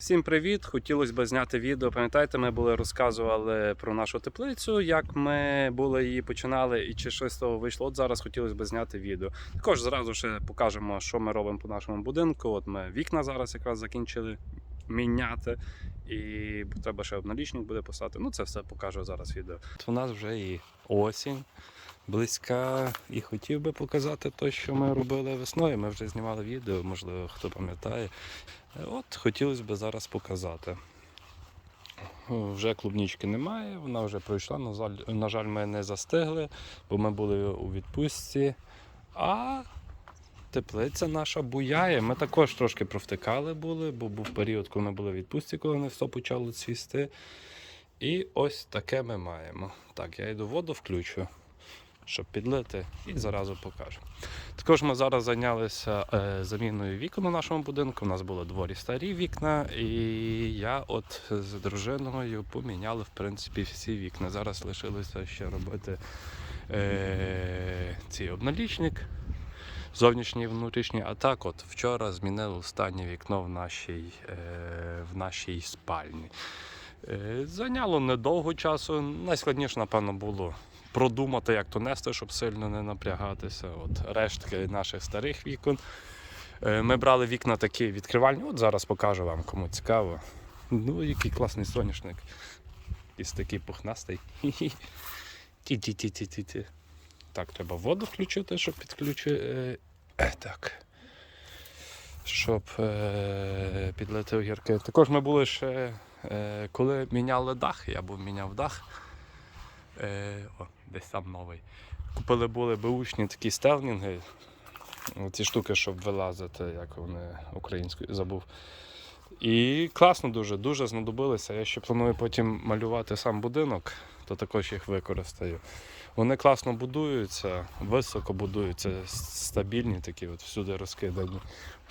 Всім привіт! Хотілося б зняти відео. Пам'ятаєте, ми були розказували про нашу теплицю, як ми були її починали і чи щось з того вийшло. От зараз хотілося б зняти відео. Також зразу ще покажемо, що ми робимо по нашому будинку. От ми вікна зараз якраз закінчили міняти, і треба ще обналічник буде поставити. Ну це все покажу зараз відео. От у нас вже і осінь. Близька і хотів би показати те, що ми робили весною. Ми вже знімали відео, можливо, хто пам'ятає. От хотілося б зараз показати. Вже клубнічки немає, вона вже пройшла. На жаль, на жаль, ми не застигли, бо ми були у відпустці. А теплиця наша буяє. Ми також трошки провтикали були, бо був період, коли ми були у відпустці, коли не все почало цвісти. І ось таке ми маємо. Так, я йду воду включу, щоб підлити, і заразу покажу. Також ми зараз зайнялися е, заміною вікон у нашому будинку. У нас були дворі старі вікна, і я от з дружиною поміняли в принципі всі вікна. Зараз лишилося ще робити е, ці обналічник. Зовнішній і внутрішній. А так, от вчора змінили останнє вікно в нашій, е, в нашій спальні. Е, Зайняло недовго часу. Найскладніше, напевно, було продумати, як то нести, щоб сильно не напрягатися. От рештки наших старих вікон. Е, Ми брали вікна такі відкривальні. От зараз покажу вам, кому цікаво. Ну, який класний соняшник. Із такий пухнастий. Ті-ті-ті-ті-ті. Так, треба воду включити, щоб підключити. Е, так. Щоб е, підлити огірки. Також ми були ще, е, коли міняли дах, я був міняв дах. Е, о, десь там новий. Купили були беушні такі стелнінги. Ці штуки, щоб вилазити, як вони українською забув. І класно дуже, дуже знадобилися. Я ще планую потім малювати сам будинок, то також їх використаю. Вони класно будуються, високо будуються, стабільні такі, от всюди розкидані.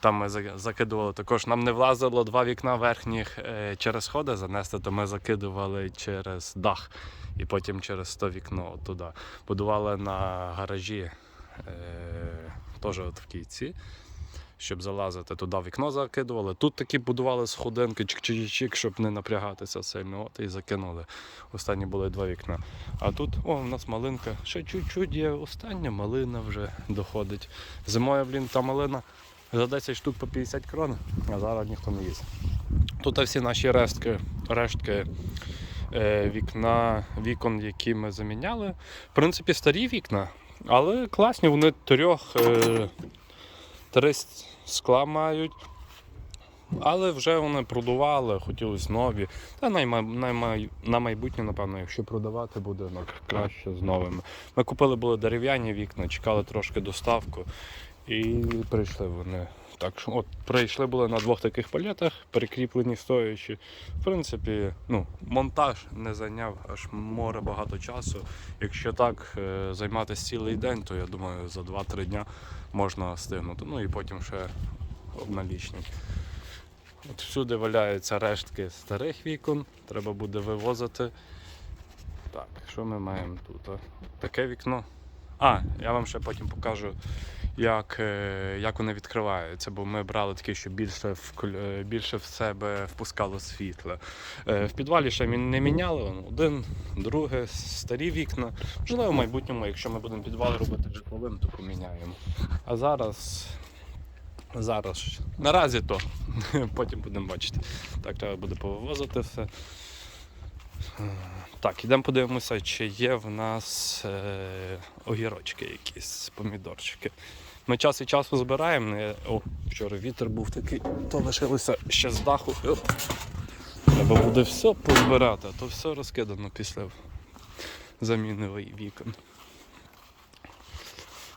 Там ми закидували також. Нам не влазило два вікна верхніх е, через сходи занести, то ми закидували через дах і потім через то вікно туди. Будували на гаражі е, теж от в кійці. Щоб залазити туди вікно закидували. Тут такі будували сходинки, чик-чик-чик, щоб не напрягатися сильно. От і закинули. Останні були два вікна. А тут, о, у нас малинка. Ще чуть-чуть є. Остання малина вже доходить. Зимою, блін, та малина за 10 штук по 50 крон, а зараз ніхто не їсть. Тут всі наші рештки, рештки е, вікна, вікон, які ми заміняли. В принципі, старі вікна, але класні, вони трьох. Е, Три с- скла мають. Але вже вони продували, хотілося нові. Та найма, найма, на майбутнє, напевно, якщо продавати будинок, краще з новими. Ми купили були дерев'яні вікна, чекали трошки доставку і прийшли вони. Так що от прийшли були на двох таких палетах, перекріплені стоячи. В принципі, ну, монтаж не зайняв аж море багато часу. Якщо так е, займатися цілий день, то я думаю, за 2-3 дня можна стигнути. Ну і потім ще обналічник. От всюди валяються рештки старих вікон, треба буде вивозити. Так, що ми маємо тут? Таке вікно. А, я вам ще потім покажу, як, е, як вони відкриваються, бо ми брали таке, що більше в, більше в себе впускало світло. Е, В підвалі ще не міняли, один, друге, старі вікна. Можливо, в майбутньому, якщо ми будемо підвал робити житловим, то поміняємо. А зараз. Зараз наразі то. Потім будемо бачити. Так, треба буде повивозити все. Так, ідемо подивимося, чи є в нас е, огірочки якісь, помідорчики. Ми час від часу збираємо. О, вчора вітер був такий, то лишилося ще з даху. Треба буде все позбирати, а то все розкидано після заміни вікон.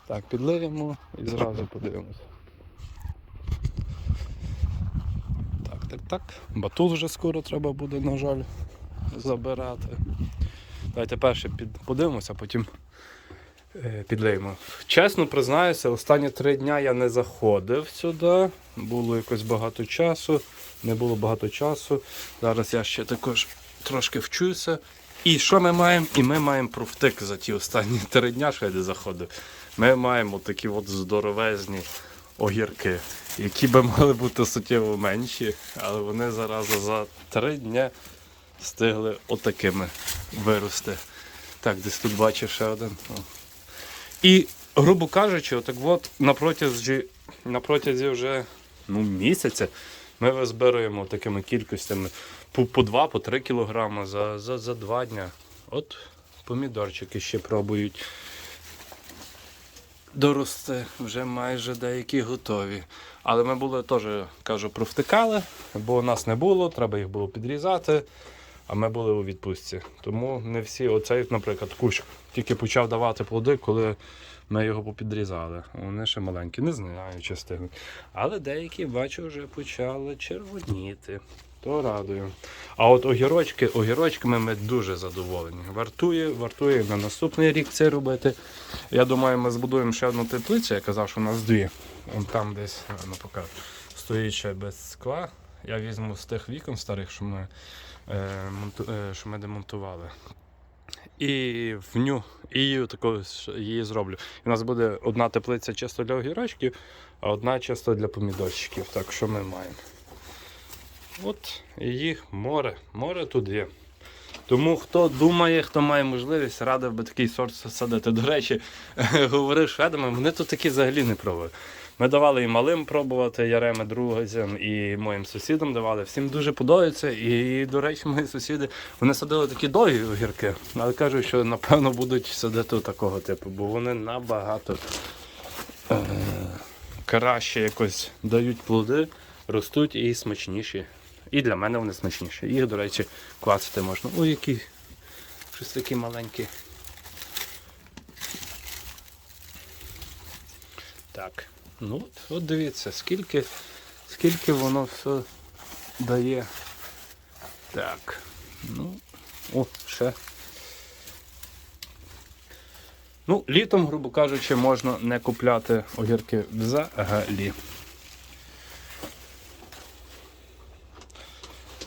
Так, підливемо і зразу подивимося. Так, так, так. Батут вже скоро треба буде, на жаль, забирати. Давайте перше під, подивимося, а потім е, підлиємо. Чесно признаюся, останні три дня я не заходив сюди. Було якось багато часу, не було багато часу. Зараз я ще також трошки вчуся. І що ми маємо? І ми маємо профтик за ті останні три дня, що я не заходив. Ми маємо такі от здоровезні огірки. які би мали бути суттєво менші, але вони зараз за три дні встигли отакими вирости. Так, десь тут бачив ще один. І, грубо кажучи, отак от на протязі, вже ну, місяця ми визбираємо такими кількостями по, по 2 по 3 кілограми за, за, за 2 дня. От помідорчики ще пробують дорости, вже майже деякі готові. Але ми були теж, кажу, провтикали, бо нас не було, треба їх було підрізати. А ми були у відпустці. Тому не всі, оцей, наприклад, кущ тільки почав давати плоди, коли ми його попідрізали. Вони ще маленькі, не знаю, чи встигнуть. Але деякі, бачу, вже почали червоніти. То радую. А от огірочки, огірочками ми дуже задоволені. Вартує, вартує на наступний рік це робити. Я думаю, ми збудуємо ще одну теплицю, я казав, що у нас дві. Вон там десь, ну поки стоїть ще без скла. Я візьму з тих вікон старих, що ми, що ми демонтували. І в ню і її її зроблю. І у нас буде одна теплиця чисто для огірочків, а одна чисто для помідорчиків. Так що ми маємо. От і їх море. Море тут є. Тому хто думає, хто має можливість, радив би такий сорт садити. До речі, говорив шведами, вони тут такі взагалі не пробують. Ми давали і малим пробувати, Яреми друзям, і моїм сусідам давали. Всім дуже подобається. І, до речі, мої сусіди вони садили такі довгі огірки, але кажуть, що напевно будуть садити такого типу, бо вони набагато е- краще якось дають плоди, ростуть і смачніші. І для мене вони смачніші. Їх, до речі, клацати можна. Ой, які щось такі маленькі. Так. Ну от, от дивіться, скільки, скільки воно все дає. Так. Ну, о, ще. Ну, літом, грубо кажучи, можна не купляти огірки взагалі.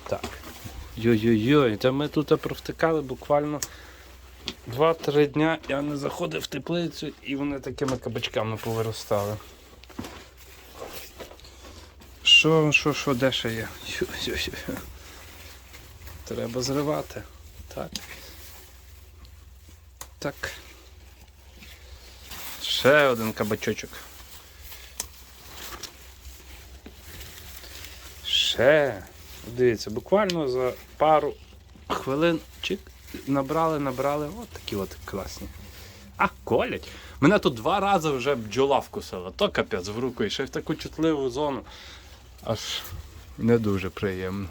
Так. Йой-йой-йой, та ми тут провтикали буквально 2-3 дня. Я не заходив в теплицю і вони такими кабачками повиростали. Що, що, що, де ще є? Треба зривати. Так. Так. Ще один кабачочок. Ще. Дивіться, буквально за пару хвилин чик, набрали, набрали. От такі от класні. А, колять. Мене тут два рази вже бджола вкусила. То капець в руку і ще в таку чутливу зону. Аж не дуже приємно.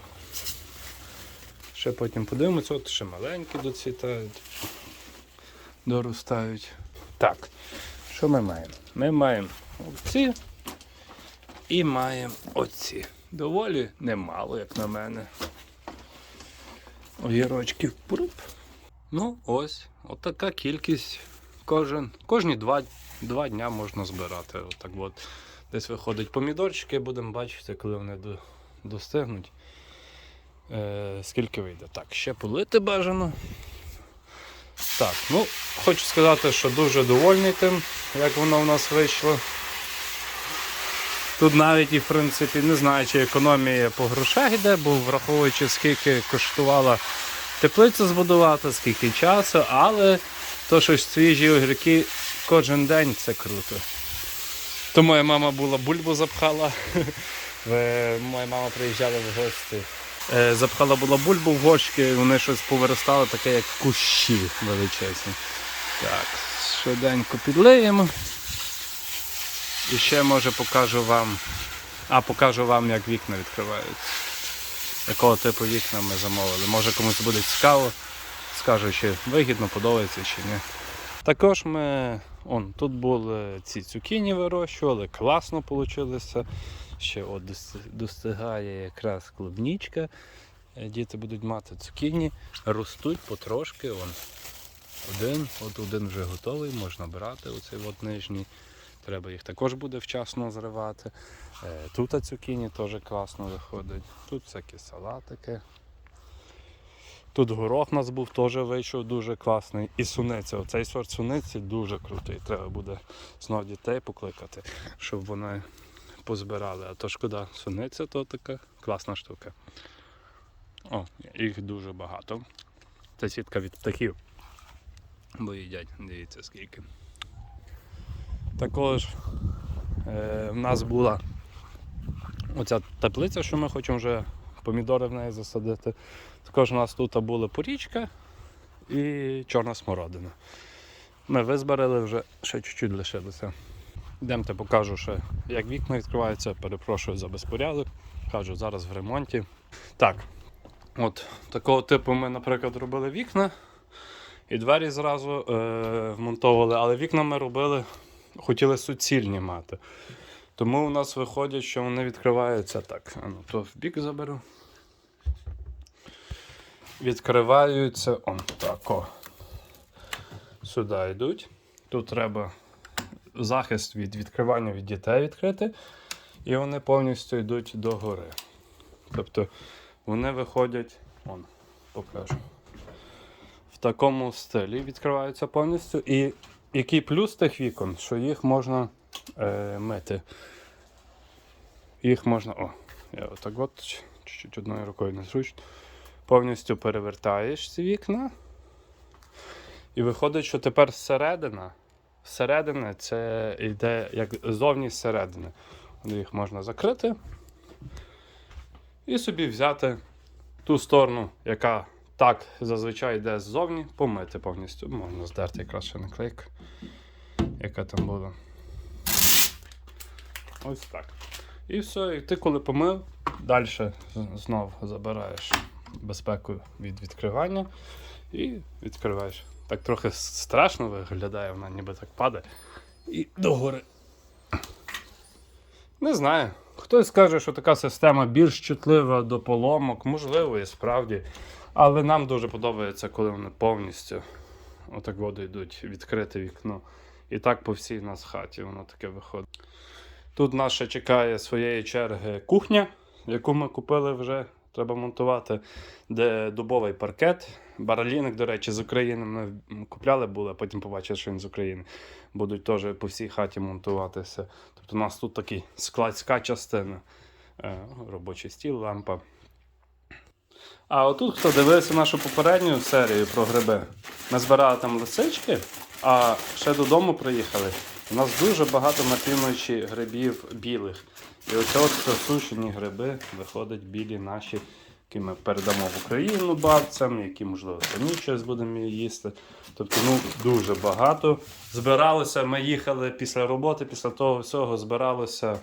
Ще потім подивимося, от ще маленькі доцвітають, доростають. Так, що ми маємо? Ми маємо оці і маємо оці. Доволі немало, як на мене. Огірочків пруп. Ну, ось, отака кількість. Кожен, кожні два, два дня можна збирати. Отак от. Десь виходить помідорчики, будемо бачити, коли вони до, достигнуть. Е, скільки вийде. Так, ще полити бажано. Так, ну, хочу сказати, що дуже довольний тим, як воно в нас вийшло. Тут навіть і в принципі не знаю, чи економія по грошах йде, бо враховуючи скільки коштувала теплицю збудувати, скільки часу, але то, що свіжі огірки кожен день це круто. То моя мама була бульбу запхала. Моя мама приїжджала в гості. Е, Запхала була бульбу в горшки, вони щось повиростали, таке як кущі величезні. Так, швиденько підлиємо. І ще може покажу вам. А покажу вам, як вікна відкриваються. Якого типу вікна ми замовили. Може комусь буде цікаво. Скажу, чи вигідно, подобається чи ні. Також ми он, тут були ці цукіні вирощували, класно вийшло. Ще от достигає якраз клубнічка. Е, Діти будуть мати цукіні, ростуть потрошки. Он. Один, от один вже готовий, можна брати оцей от нижній. Треба їх також буде вчасно зривати. Е, Тут цукіні теж класно виходить. Тут всякі салатики. Тут горох у нас був теж вийшов дуже класний. І суниця. Оцей сорт суниці дуже крутий. Треба буде знову дітей покликати, щоб вони позбирали. А то шкода, суниця то така класна штука. О, їх дуже багато. Це сітка від птахів. Бо їдять, дивіться скільки. Також е, в нас була оця теплиця, що ми хочемо вже помідори в неї засадити. Також у нас тут була порічка і чорна смородина. Ми визбирали вже, ще чуть-чуть лишилося. Йдемте покажу ще, як вікна відкриваються. Перепрошую за безпорядок. Кажу, зараз в ремонті. Так, от такого типу ми, наприклад, робили вікна і двері зразу е, вмонтовували, але вікна ми робили, хотіли суцільні мати. Тому у нас виходить, що вони відкриваються так. Ну, то в бік заберу. Відкриваються он так. О. Сюди йдуть. Тут треба захист від відкривання від дітей відкрити. І вони повністю йдуть до гори. Тобто вони виходять, он, покажу. В такому стилі відкриваються повністю. І який плюс тих вікон, що їх можна е, мити. Їх можна. О, я отак от чуть-чуть одною рукою не зручно. Повністю перевертаєш ці вікна. І виходить, що тепер зсередина. Зсередини це йде як зовні зсередини. Їх можна закрити. І собі взяти ту сторону, яка так зазвичай йде ззовні, помити повністю. Можна здерти якраз ще наклейка, яка там була. Ось так. І все, і ти коли помив, далі знов забираєш безпеку від відкривання і відкриваєш. Так трохи страшно виглядає, вона ніби так падає. І догори. Не знаю. Хтось скаже, що така система більш чутлива до поломок, можливо, і справді. Але нам дуже подобається, коли вони повністю отак воду йдуть, відкрите вікно. І так по всій нас хаті воно таке виходить. Тут ще чекає своєї черги кухня, яку ми купили вже, треба монтувати, де дубовий паркет. Бараліник, до речі, з України ми купляли були, а потім побачили, що він з України. Будуть теж по всій хаті монтуватися. Тобто у нас тут такий складська частина. Е, Робочий стіл, лампа. А отут, хто дивився нашу попередню серію про гриби, ми збирали там лисички, а ще додому приїхали. У нас дуже багато на півночі грибів білих. І оце от сушені гриби виходять білі наші, які ми передамо в Україну бабцям, які, можливо, самі щось будемо їсти. Тобто, ну, дуже багато. Збиралося, ми їхали після роботи, після того всього збиралося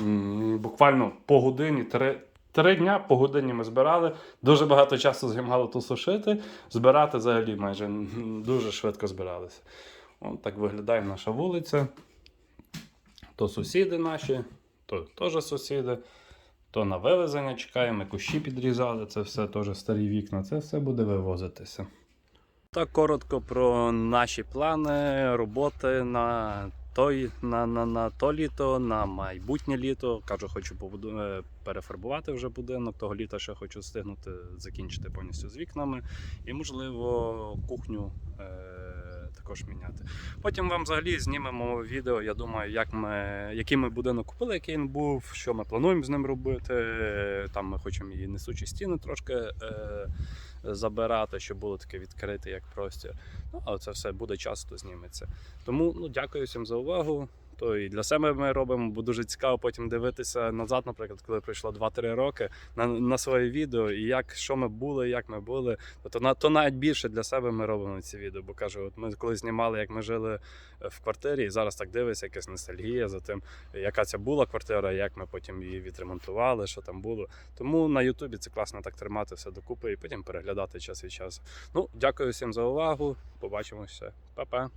м, буквально по годині, три, три дня по годині ми збирали. Дуже багато часу займало тут сушити. Збирати взагалі майже дуже швидко збиралися. От так виглядає наша вулиця. То сусіди наші, то теж сусіди, то на вивезення чекаємо, кущі підрізали, це все теж старі вікна, це все буде вивозитися. Так коротко про наші плани, роботи на той, на, на, на то літо, на майбутнє літо. Кажу, хочу е, перефарбувати вже будинок. Того літа ще хочу встигнути закінчити повністю з вікнами. І, можливо, кухню е... також міняти. Потім вам взагалі знімемо відео. Я думаю, як ми, який ми будинок купили, який він був, що ми плануємо з ним робити. Там ми хочемо і несучі стіни трошки. Е... Забирати, щоб було таке відкрите, як простір. Ну, але це все буде часто зніметься. Тому ну, дякую всім за увагу. То і для себе ми робимо, бо дуже цікаво потім дивитися назад, наприклад, коли пройшло 2-3 роки на, на своє відео, і як що ми були, як ми були. То, на, то навіть більше для себе ми робимо ці відео. Бо кажу, от ми коли знімали, як ми жили в квартирі, і зараз так дивишся, якась ностальгія за тим, яка це була квартира, як ми потім її відремонтували, що там було. Тому на Ютубі це класно так тримати все докупи і потім переглядати час від часу. Ну, дякую всім за увагу. Побачимося. Па-па.